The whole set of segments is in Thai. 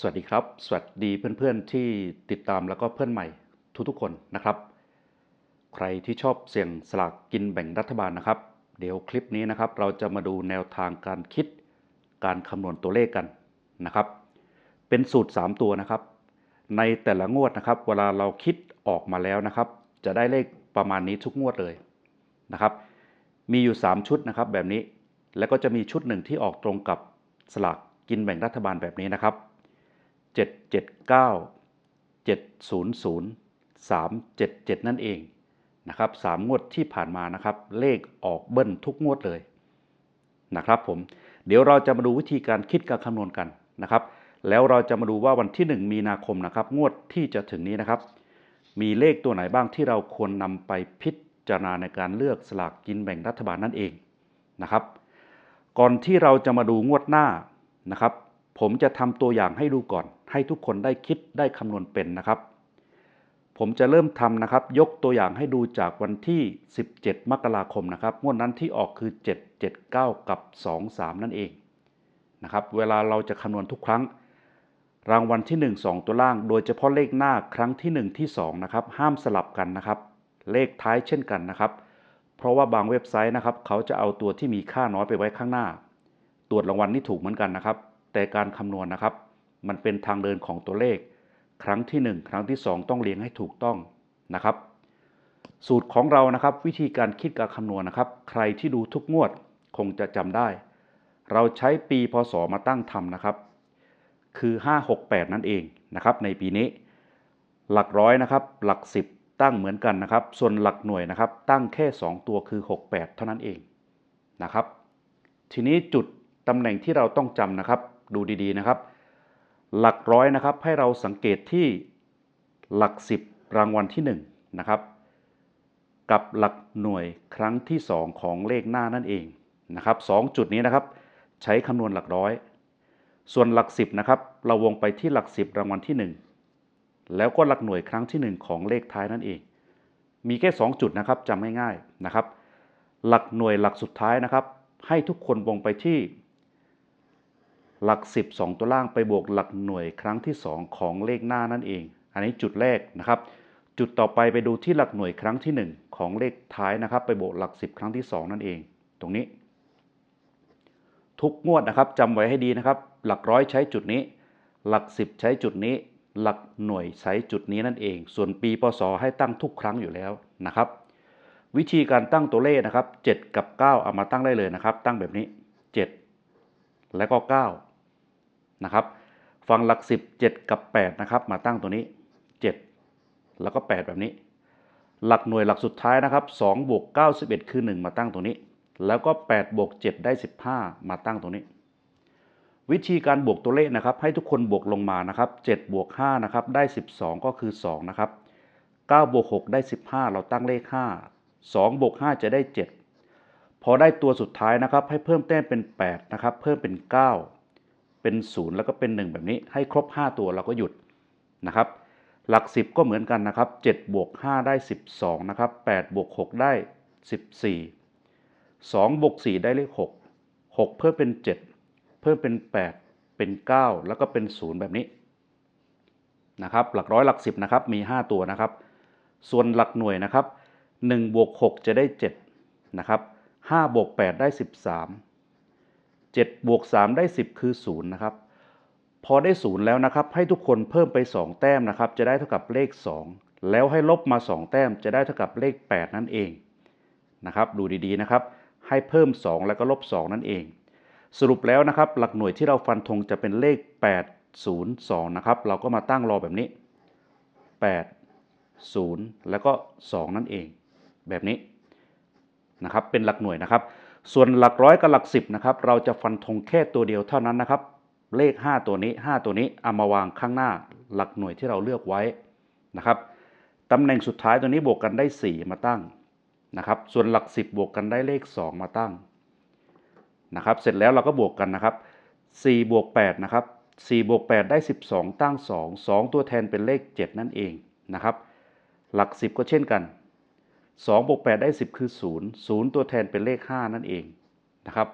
สวัสดีครับ สวัสดีเพื่อนๆที่ติดตามแล้วก็เพื่อนใหม่ทุกๆคนนะครับ ใครที่ชอบเสี่ยงสลากกินแบ่งรัฐบาลนะครับ เดี๋ยวคลิปนี้นะครับเราจะมาดูแนวทางการคิดการคำนวณตัวเลขกันนะครับ เป็นสูตร 3 ตัวนะครับ ในแต่ละงวดนะครับ เวลาเราคิดออกมาแล้วนะครับ จะได้เลขประมาณนี้ทุกงวดเลยนะครับ มีอยู่ 3 ชุดนะครับแบบนี้ แล้วก็จะมีชุดหนึ่งที่ออกตรงกับสลากกินแบ่งรัฐบาลแบบนี้นะครับ 779 700 377 นั่นเองนะครับสามงวดที่ผ่านมานะครับ เลขออกเบิ้ลทุกงวดเลยนะครับผมเดี๋ยวเราจะมาดูวิธีการคิดการคำนวณกันนะครับ แล้วเราจะมาดูว่าวันที่ 1 มีนาคมนะครับ งวดที่จะถึงนี้นะครับ มีเลขตัวไหนบ้างที่เราควรนำไปพิจารณาในการเลือกสลากกินแบ่งรัฐบาลนั่นเองนะครับ ก่อนที่เราจะมาดูงวดหน้านะครับ ผมจะทำตัวอย่างให้ดูก่อน ให้ทุกคนได้คิดได้คำนวณเป็นนะครับ ผมจะเริ่มทำนะครับ ยกตัวอย่างให้ดูจากวันที่ 17 มกราคมนะครับงวดนั้นที่ออกคือ 779 กับ 23 นั่นเองนะครับ เวลาเราจะคำนวณทุกครั้ง รางวัลที่ 1 2 ตัวล่าง โดยเฉพาะเลขหน้าครั้งที่ 1 ที่2นะครับ ห้ามสลับกันนะครับ เลขท้ายเช่นกันนะครับ เพราะว่าบางเว็บไซต์นะครับ เขาจะเอาตัวที่มีค่าน้อยไปไว้ข้างหน้า ตรวจรางวัลนี่ถูกเหมือนกันนะครับ แต่การคำนวณนะครับ มันเป็นทางเดินของตัวเลข ครั้งที่ 1 ครั้งที่ 2 ต้องเรียงให้ถูกต้องนะครับ สูตรของเรานะครับ วิธีการคิดการคำนวณนะครับ ใครที่ดูทุกงวดคงจะจำได้ เราใช้ปีพศมาตั้งทำนะครับ คือ 568 นั่นเองนะครับ ในปีนี้ หลักร้อยนะครับ หลัก 10 ตั้งเหมือนกันนะครับ ส่วนหลักหน่วยนะครับ ตั้งแค่ 2 ตัวคือ 68 เท่านั้นเองนะครับ ทีนี้จุดตำแหน่งที่เราต้องจำนะครับ ดูดีๆนะครับ หลักร้อยนะครับให้เราสังเกตที่หลัก 10 รางวัลที่1นะครับกับหลักหน่วยครั้งที่ 2 ของเลขหน้านั่นเองนะครับสองจุดนี้นะครับ ใช้คำนวณหลักร้อย ส่วนหลัก 10นะครับเราวงไปที่หลัก 10 รางวัลที่ 1 แล้วก็หลักหน่วยครั้งที่ 1 ของเลขท้ายนั่นเอง มีแค่ 2 จุดนะครับจำง่ายๆนะครับ หลักหน่วยหลักสุดท้ายนะครับ ให้ทุกคนวงไปที่ หลัก 10 2 ตัวล่างไปบวกหลักหน่วยครั้งที่ 2 ของเลขหน้านั่นเอง อันนี้จุดแรกนะครับ จุดต่อไปไปดูที่หลักหน่วยครั้งที่ 1 ของเลขท้ายนะครับ ไปบวกหลัก 10 ครั้งที่ 2 นั่นเอง ตรงนี้ ทุกงวดนะครับจำไว้ให้ดีนะครับ หลักร้อยใช้จุดนี้ หลัก 10 ใช้จุดนี้ หลักหน่วยใช้จุดนี้นั่นเอง ส่วนปีพศให้ตั้งทุกครั้งอยู่แล้วนะครับวิธีการตั้งตัวเลขนะครับ 7 กับ 9 เอามาตั้งได้เลยนะครับ ตั้งแบบนี้ 7 แล้วก็ 9 นะครับฟังหลัก 10 7 กับ 8 นะครับ มาตั้งตัวนี้ 7 แล้วก็ 8 แบบนี้ หลักหน่วยหลักสุดท้ายนะครับ2บวก91 คือ 1 มาตั้งตัวนี้ แล้วก็8บวก7ได้ 15 มาตั้งตรงนี้ วิธีการบวกตัวเลขนะครับ ให้ทุกคนบวกลงมานะครับ7บวก5นะครับได้ 12 ก็คือ 2 นะครับ9บวก6ได้ 15 เราตั้งเลข 5 2บวก5จะได้ 7 พอได้ตัวสุดท้ายนะครับ ให้เพิ่มแต้มเป็น 8 นะครับ เพิ่มเป็น 9 เป็น 0 แล้วก็เป็น 1 แบบนี้ ให้ครบ 5 ตัวเราก็หยุดนะครับ หลัก 10 ก็เหมือนกันนะครับ7บวก5ได้ 12นะครับ8บวก6ได้ 14 2บวก4ได้เลข 6 6 เพิ่มเป็น 7 เพิ่มเป็น 8 เป็น 9 แล้วก็เป็น 0 แบบนี้นะครับหลักร้อยหลัก 10นะครับมี 5 ตัวนะครับ ส่วนหลักหน่วยนะครับ1บวก6จะได้7นะครับ5บวก8ได้ 13 7บวก3ได้ 10 คือ 0 นะครับ พอได้ 0 แล้วนะครับ ให้ทุกคนเพิ่มไป 2 แต้มนะครับ จะได้เท่ากับเลข 2 แล้วให้ลบมา 2 แต้มจะได้เท่ากับเลข 8 นั่นเองนะครับ ดูดีๆนะครับ ให้เพิ่ม 2 แล้วก็ลบ 2 นั่นเอง สรุปแล้วนะครับ หลักหน่วยที่เราฟันธงจะเป็นเลข 8 0 2 นะครับ เราก็มาตั้งรอแบบนี้ 8 0 แล้วก็ 2 นั่นเอง แบบนี้นะครับ เป็นหลักหน่วยนะครับ ส่วนหลักร้อยกับหลัก10นะครับเราจะฟันธงแค่ตัวเดียวเท่านั้นนะครับ เลข 5 ตัวนี้ 5 ตัวนี้เอามาวางข้างหน้าหลักหน่วยที่เราเลือกไว้นะครับตำแหน่งสุดท้ายตัวนี้บวกกันได้ 4 มาตั้งนะครับส่วนหลัก 10 บวกกันได้เลข 2 มาตั้งนะครับเสร็จแล้วเราก็บวกกันนะครับ4บวก8นะครับ4บวก8ได้ 12 ตั้ง 2 2 ตัวแทนเป็นเลข 7 นั่นเองนะครับหลัก 10 ก็เช่นกัน 2บวก8ได้ 10 คือ 0 0 ตัวแทนเป็นเลข 5 นั่นเองนะครับ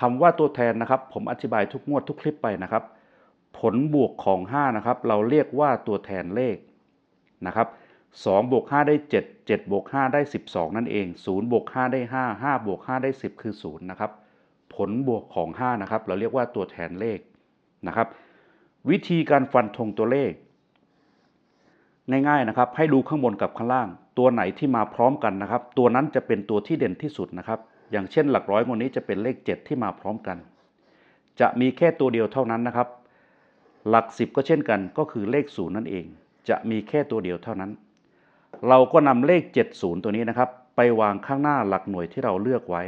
คำว่าตัวแทนนะครับ ผมอธิบายทุกงวดทุกคลิปไปนะครับ ผลบวกของ 5 นะครับ เราเรียกว่าตัวแทนเลขนะครับ2บวก5ได้ 7 7บวก5ได้ 12 นั่นเอง0บวก5ได้ 5 5บวก5ได้ 10 คือ 0 นะครับ ผลบวกของ 5 นะครับ เราเรียกว่าตัวแทนเลขนะครับ วิธีการฟันธงตัวเลข ง่ายๆนะครับ ให้ดูข้างบนกับข้างล่าง ตัวไหนที่มาพร้อมกันนะครับ ตัวนั้นจะเป็นตัวที่เด่นที่สุดนะครับ อย่างเช่นหลักร้อยวันนี้จะเป็นเลข 7 ที่มาพร้อมกัน จะมีแค่ตัวเดียวเท่านั้นนะครับ หลัก 10 ก็เช่นกัน ก็คือเลข0นั่นเอง จะมีแค่ตัวเดียวเท่านั้น เราก็นำเลข 70 ตัวนี้นะครับ ไปวางข้างหน้าหลักหน่วยที่เราเลือกไว้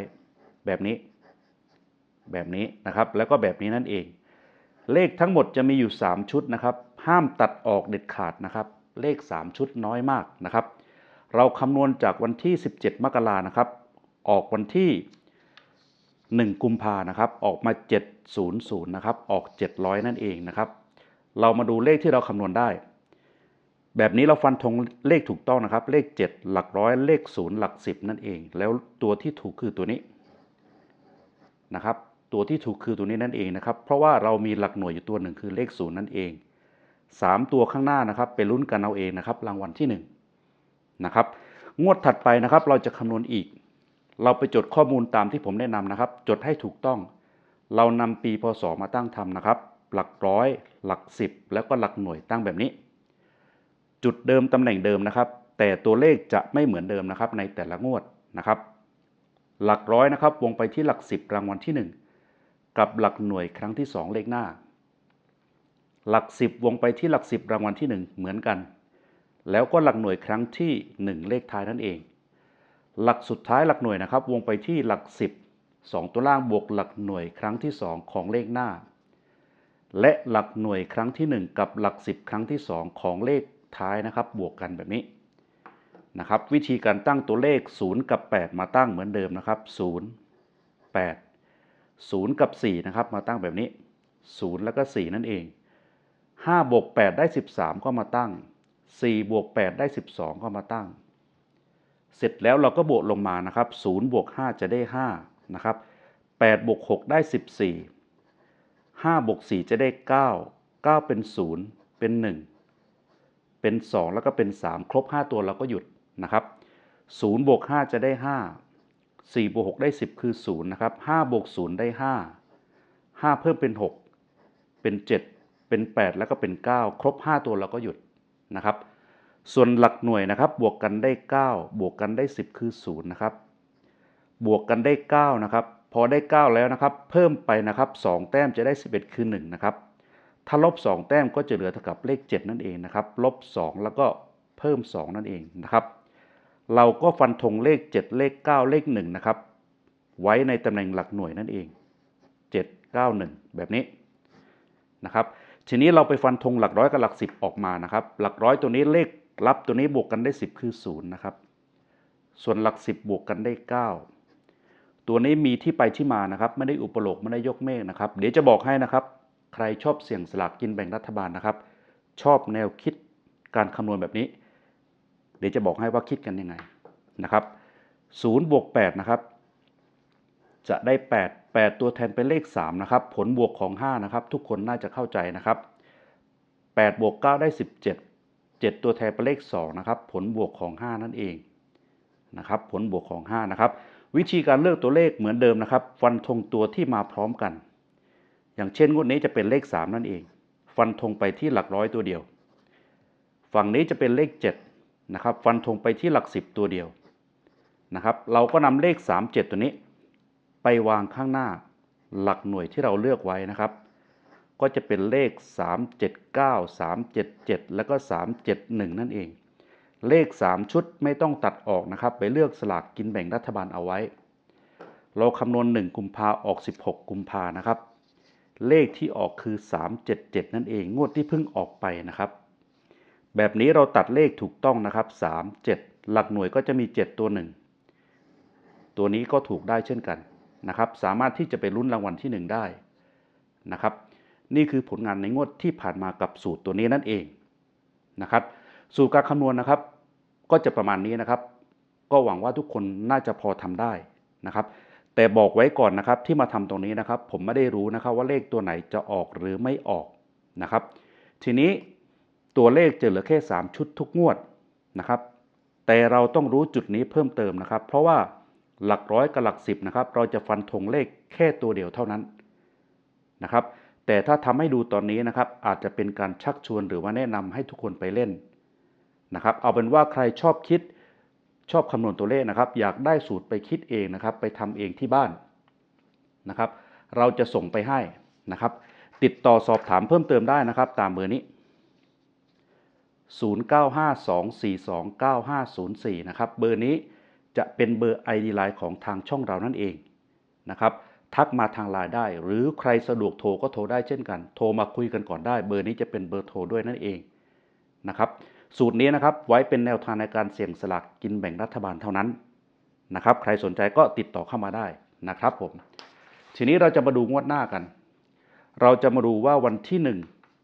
แบบนี้ แบบนี้นะครับ แล้วก็แบบนี้นั่นเอง เลขทั้งหมดจะมีอยู่ 3 ชุดนะครับ ห้ามตัดออกเด็ดขาดนะครับ เลข 3 ชุดน้อยมากนะครับ เราคำนวณจากวันที่ 17 มกรานะครับ ออกวันที่ 1 กุมภานะครับ ออกมา 700 นะครับ ออก 700 นั่นเองนะครับ เรามาดูเลขที่เราคำนวณได้ แบบนี้เราฟันธงเลขถูกต้องนะครับ เลข 7 หลักร้อย เลข 0 หลัก 10 นั่นเอง แล้วตัวที่ถูกคือตัวนี้นะครับ ตัวที่ถูกคือตัวนี้นั่นเองนะครับ เพราะว่าเรามีหลักหน่วยอยู่ตัวหนึ่งคือเลข 0 นั่นเอง 3 ตัวข้างหน้านะครับไปลุ้นกันเอาเองนะครับ รางวัลที่1นะครับงวดถัดไปนะครับ เราจะคำนวณอีก เราไปจดข้อมูลตามที่ผมแนะนำนะครับ จดให้ถูกต้อง เรานำปีพศมาตั้งทำนะครับ หลักร้อย หลัก 10 แล้วก็หลักหน่วยตั้งแบบนี้ จุดเดิมตำแหน่งเดิมนะครับ แต่ตัวเลขจะไม่เหมือนเดิมนะครับ ในแต่ละงวดนะครับ หลักร้อยนะครับ วงไปที่หลัก 10 รางวัลที่ 1 กับหลักหน่วยครั้งที่ 2 เลขหน้า หลัก10วงไปที่หลัก10รางวัลที่ 1 เหมือนกัน แล้วก็หลักหน่วยครั้งที่ 1 เลขท้ายนั่นเอง หลักสุดท้ายหลักหน่วยนะครับ วงไปที่หลัก 10 2 ตัวล่างบวกหลักหน่วยครั้งที่ 2 ของเลขหน้า และหลักหน่วยครั้งที่ 1 กับหลัก 10 ครั้งที่ 2 ของเลขท้ายนะครับ บวกกันแบบนี้นะครับ วิธีการตั้งตัวเลข 0 กับ 8 มาตั้งเหมือนเดิมนะครับ 0 8 0 กับ 4 นะครับ มาตั้งแบบนี้ 0 แล้วก็ 4 นั่นเอง 5บวก8ได้ 13 ก็มาตั้ง4บวก8ได้ 12 ก็มาตั้ง เสร็จแล้วเราก็บวกลงมานะครับ0บวก5จะได้5นะครับ8บวก6ได้ 14 5บวก4จะได้ 9 9 เป็น 0 เป็น 1 เป็น 2 แล้วก็เป็น 3 ครบ 5 ตัวเราก็หยุดนะครับ0บวก5จะได้ 5 4บวก6ได้ 10 คือ0นะครับ5บวก0ได้ 5 5 เพิ่มเป็น 6 เป็น 7 เป็น 8 แล้วก็เป็น 9 ครบ 5 ตัวเราก็หยุดนะครับ ส่วนหลักหน่วยนะครับ บวกกันได้ 9 บวกกันได้ 10 คือ 0 นะครับ บวกกันได้ 9 นะครับ พอได้ 9 แล้วนะครับ เพิ่มไปนะครับ 2 แต้มจะได้ 11 คือ 1 นะครับ ถ้าลบ 2 แต้มก็จะเหลือเท่ากับเลข 7 นั่นเองนะครับ ลบ 2 แล้วก็เพิ่ม 2 นั่นเองนะครับ เราก็ฟันธงเลข 7 เลข 9 เลข 1 นะครับ ไว้ในตำแหน่งหลักหน่วยนั่นเอง 7 9 1 แบบนี้นะครับ ทีนี้เราไปฟันธงหลักร้อยกับหลัก10ออกมานะครับ หลักร้อยตัวนี้เลขรับตัวนี้บวกกันได้ 10 คือ0นะครับ ส่วนหลัก 10 บวกกันได้ 9 ตัวนี้มีที่ไปที่มานะครับ ไม่ได้อุปโลกไม่ได้ยกเมฆนะครับ เดี๋ยวจะบอกให้นะครับ ใครชอบเสี่ยงสลากกินแบ่งรัฐบาลนะครับ ชอบแนวคิดการคำนวณแบบนี้ เดี๋ยวจะบอกให้ว่าคิดกันยังไงนะครับ0บวก8นะครับ จะได้ 8 8 ตัวแทนเป็นเลข 3 นะครับ ผลบวกของ 5 นะครับ ทุกคนน่าจะเข้าใจนะครับ 8 บวก 9 ได้ 17 7 ตัวแทนเป็นเลข 2 นะครับ ผลบวกของ 5 นั่นเองนะครับ ผลบวกของ 5 นะครับ วิธีการเลือกตัวเลขเหมือนเดิมนะครับ ฟันธงตัวที่มาพร้อมกัน อย่างเช่นงวดนี้จะเป็นเลข 3 นั่นเอง ฟันธงไปที่หลักร้อยตัวเดียว ฝั่งนี้จะเป็นเลข 7 นะครับ ฟันธงไปที่หลัก 10 ตัวเดียวนะครับ เราก็นำเลข 3 7 ตัวนี้ ไปวางข้างหน้าหลักหน่วยที่เราเลือกไว้นะครับ ก็จะเป็นเลข 379 377 แล้วก็ 371 นั่นเอง เลข 3 ชุดไม่ต้องตัดออกนะครับ ไปเลือกสลากกินแบ่งรัฐบาลเอาไว้ เราคำนวณ 1 กุมภาออก 16 กุมภานะครับ เลขที่ออกคือ 377 นั่นเอง งวดที่เพิ่งออกไปนะครับ แบบนี้เราตัดเลขถูกต้องนะครับ 3 7 หลักหน่วยก็จะมี 7 ตัว 1 ตัวนี้ก็ถูกได้เช่นกัน นะครับสามารถที่จะไปลุ้นรางวัลที่ 1 ได้นะครับนี่คือผลงานในงวดที่ผ่านมากับสูตรตัวนี้นั่นเองนะครับสูตรการคำนวณนะครับ ก็จะประมาณนี้นะครับ ก็หวังว่าทุกคนน่าจะพอทำได้นะครับแต่บอกไว้ก่อนนะครับที่มาทำตรงนี้นะครับ ผมไม่ได้รู้นะครับว่าเลขตัวไหนจะออกหรือไม่ออกนะครับ ทีนี้ตัวเลขจะเหลือแค่ 3 ชุดทุกงวดนะครับ แต่เราต้องรู้จุดนี้เพิ่มเติมนะครับ เพราะว่า หลักร้อยกับหลักสิบนะครับ เราจะฟันธงเลขแค่ตัวเดียวเท่านั้นนะครับ แต่ถ้าทำให้ดูตอนนี้นะครับ อาจจะเป็นการชักชวนหรือว่าแนะนำให้ทุกคนไปเล่นนะครับ เอาเป็นว่าใครชอบคิดชอบคำนวณตัวเลขนะครับ อยากได้สูตรไปคิดเองนะครับ ไปทำเองที่บ้านนะครับ เราจะส่งไปให้นะครับ ติดต่อสอบถามเพิ่มเติมได้นะครับ ตามเบอร์นี้ 0952429504 นะครับ เบอร์นี้ จะเป็นเบอร์ ID Line ของทางช่องเรานั่นเองนะครับทักมาทางไลน์ได้ หรือใครสะดวกโทรก็โทรได้เช่นกัน โทรมาคุยกันก่อนได้ เบอร์นี้จะเป็นเบอร์โทรด้วยนั่นเองนะครับสูตรนี้นะครับไว้เป็นแนวทางในการเสี่ยงสลากกินแบ่งรัฐบาลเท่านั้นนะครับใครสนใจก็ติดต่อเข้ามาได้นะครับผมทีนี้เราจะมาดูงวดหน้ากัน เราจะมาดูว่าวันที่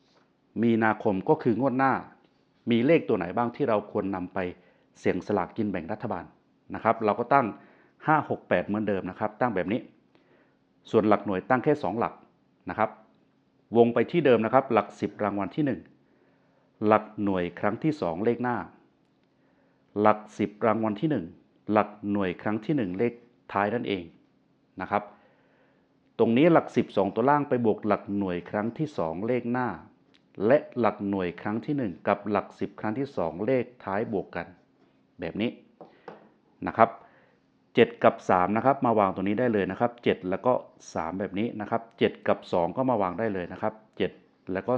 1 มีนาคมก็คืองวดหน้า มีเลขตัวไหนบ้างที่เราควรนำไปเสี่ยงสลากกินแบ่งรัฐบาล นะครับ เราก็ตั้ง 5 6 8 เหมือนเดิมนะครับ ตั้งแบบนี้ ส่วนหลักหน่วยตั้งแค่ 2 หลักนะครับ วงไปที่เดิมนะครับ หลัก 10 รางวัลที่ 1 หลักหน่วยครั้งที่ 2 เลขหน้า หลัก 10 รางวัลที่ 1 หลักหน่วยครั้งที่ 1 เลขท้ายนั่นเองนะครับ ตรงนี้หลัก12ตัวล่างไปบวกหลักหน่วยครั้งที่ 2 เลขหน้า และหลักหน่วยครั้งที่ 1 กับหลัก 10 ครั้งที่ 2 เลขท้ายบวกกัน แบบนี้ นะครับ 7 กับ 3 นะครับ มาวางตรงนี้ได้เลยนะครับ 7 แล้วก็ 3 แบบนี้นะครับ 7 กับ 2 ก็มาวางได้เลยนะครับ 7 แล้วก็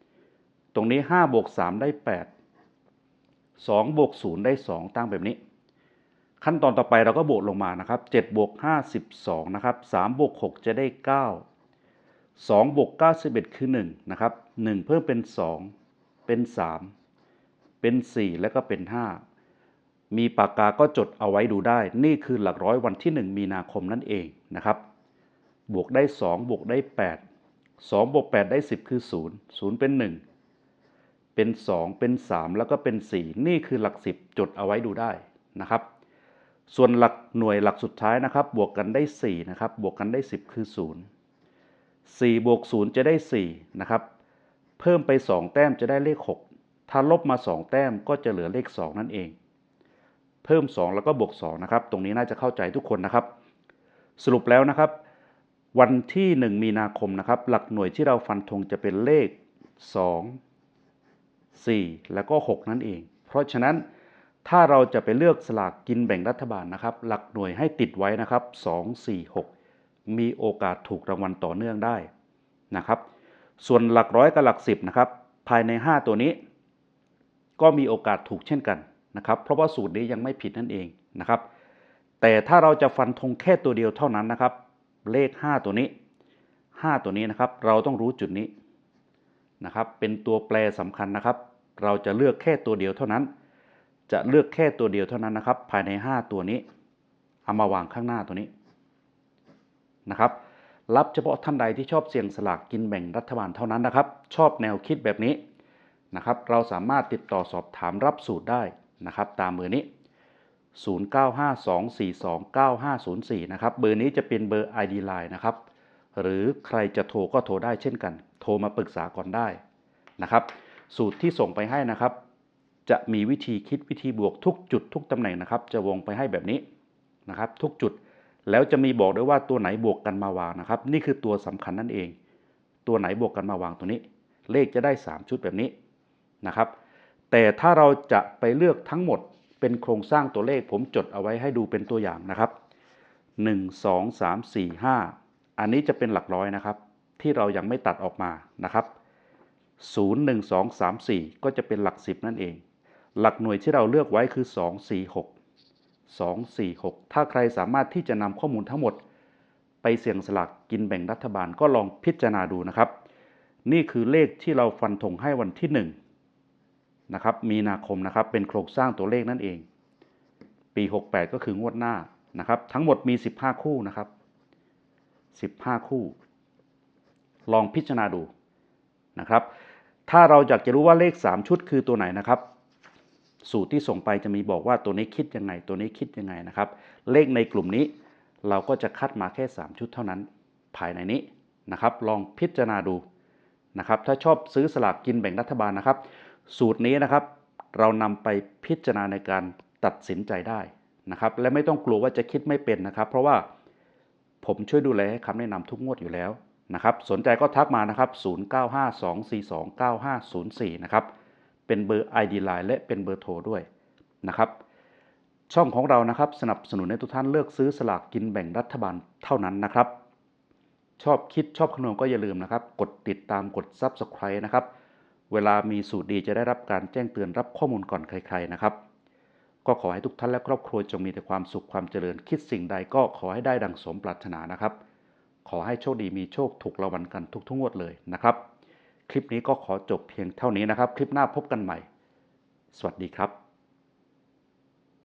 2 ตรงนี้5บวก3ได้ 8 2บวก0ได้ 2 ตั้งแบบนี้ ขั้นตอนต่อไปเราก็บวกลงมานะครับ7บวก5 12นะครับ3บวก6จะได้ 9 2บวก9 11 คือ 1 นะครับ 1 เพิ่มเป็น 2 เป็น 3 เป็น 4 แล้วก็เป็น 5 มีปากกาก็จดเอาไว้ดูได้ นี่คือหลักร้อยวันที่ 1 มีนาคมนั่นเองนะครับ บวกได้ 2 บวกได้ 8 2บวก8ได้ 10 คือ 0 0 เป็น 1 เป็น 2 เป็น 3 แล้วก็เป็น 4 นี่คือหลัก 10 จดเอาไว้ดูได้นะครับ ส่วนหลักหน่วยหลักสุดท้ายนะครับ บวกกันได้ 4 นะครับ บวกกันได้ 10 คือ 0 4 บวก 0 จะได้ 4 นะครับ เพิ่มไป 2 แต้มจะได้เลข 6 ถ้าลบมา 2 แต้มก็จะเหลือเลข 2 นั่นเอง เพิ่ม 2 แล้วก็บวก2นะครับ ตรงนี้น่าจะเข้าใจทุกคนนะครับ สรุปแล้วนะครับ วันที่ 1 มีนาคมนะครับ หลักหน่วยที่เราฟันธงจะเป็นเลข 2 4 แล้วก็ 6 นั่นเอง เพราะฉะนั้นถ้าเราจะไปเลือกสลากกินแบ่งรัฐบาลนะครับ หลักหน่วยให้ติดไว้นะครับ 2 4 6 มีโอกาสถูกรางวัลต่อเนื่องได้นะครับ ส่วนหลักร้อยกับหลักสิบนะครับภายใน 5 ตัวนี้ ก็มีโอกาสถูกเช่นกัน นะครับเพราะว่าสูตรนี้ยังไม่ผิดนั่นเองนะครับแต่ถ้าเราจะฟันธงแค่ตัวเดียวเท่านั้นนะครับ เลข 5 ตัวนี้ 5 ตัวนี้นะครับ เราต้องรู้จุดนี้นะครับ เป็นตัวแปรสำคัญนะครับ เราจะเลือกแค่ตัวเดียวเท่านั้น จะเลือกแค่ตัวเดียวเท่านั้นนะครับ ภายใน 5 ตัวนี้เอามาวางข้างหน้าตัวนี้นะครับรับเฉพาะท่านใดที่ชอบเสี่ยงสลากกินแบ่งรัฐบาลเท่านั้นนะครับ ชอบแนวคิดแบบนี้นะครับ เราสามารถติดต่อสอบถามรับสูตรได้ นะครับตามเบอร์นี้ 0952429504 นะครับเบอร์นี้จะเป็นเบอร์ ID Line นะครับหรือใครจะโทรก็โทรได้เช่นกัน โทรมาปรึกษาก่อนได้นะครับ สูตรที่ส่งไปให้นะครับ จะมีวิธีคิดวิธีบวกทุกจุดทุกตำแหน่งนะครับ จะวงไปให้แบบนี้นะครับ ทุกจุดแล้วจะมีบอกด้วยว่าตัวไหนบวกกันมาวางนะครับ นี่คือตัวสำคัญนั่นเอง ตัวไหนบวกกันมาวางตัวนี้ เลขจะได้ 3 ชุดแบบนี้นะครับ แต่ถ้าเราจะไปเลือกทั้งหมดเป็นโครงสร้างตัวเลขผมจดเอาไว้ให้ดูเป็นตัวอย่างนะครับ 1 2 3 4 5 อันนี้จะเป็นหลักร้อยนะครับ ที่เรายังไม่ตัดออกมานะครับ 0 1 2 3 4 ก็จะเป็นหลัก 10 นั่นเอง หลักหน่วยที่เราเลือกไว้คือ 2 4 6 2 4 6 ถ้าใครสามารถที่จะนำข้อมูลทั้งหมด ไปเสี่ยงสลากกินแบ่งรัฐบาลก็ลองพิจารณาดูนะครับ นี่คือเลขที่เราฟันธงให้วันที่ 1 นะครับมีนาคมนะครับเป็นโครงสร้างตัวเลขนั่นเอง ปี 68 ก็คืองวดหน้านะครับทั้งหมดมี 15 คู่นะครับ 15 คู่ ลองพิจารณาดูนะครับ ถ้าเราอยากจะรู้ว่าเลข 3 ชุดคือตัวไหนนะครับ สูตรที่ส่งไปจะมีบอกว่าตัวนี้คิดยังไง ตัวนี้คิดยังไงนะครับ เลขในกลุ่มนี้เราก็จะคัดมาแค่ 3 ชุดเท่านั้น ภายในนี้นะครับ ลองพิจารณาดูนะครับ ถ้าชอบซื้อสลากกินแบ่งรัฐบาลนะครับ สูตรนี้นะครับ เรานำไปพิจารณาในการตัดสินใจได้นะครับ และไม่ต้องกลัวว่าจะคิดไม่เป็นนะครับ เพราะว่าผมช่วยดูแลให้คำแนะนำทุกงวดอยู่แล้วนะครับ สนใจก็ทักมานะครับ 0952429504 นะครับ เป็นเบอร์ ID Line และเป็นเบอร์โทรด้วยนะครับ ช่องของเรานะครับสนับสนุนให้ทุกท่านเลือกซื้อสลากกินแบ่งรัฐบาลเท่านั้นนะครับ ชอบคิดชอบคำนวณก็อย่าลืมนะครับ กดติดตามกด Subscribe นะครับ เวลามีสูตรดีจะได้รับการแจ้งเตือนรับข้อมูลก่อนใครๆนะครับ ก็ขอให้ทุกท่านและครอบครัวจงมีแต่ความสุขความเจริญคิดสิ่งใดก็ขอให้ได้ดังสมปรารถนานะครับ ขอให้โชคดีมีโชคถูกรางวัลกันทุกทุกงวดเลยนะครับ คลิปนี้ก็ขอจบเพียงเท่านี้นะครับ คลิปหน้าพบกันใหม่ สวัสดีครับ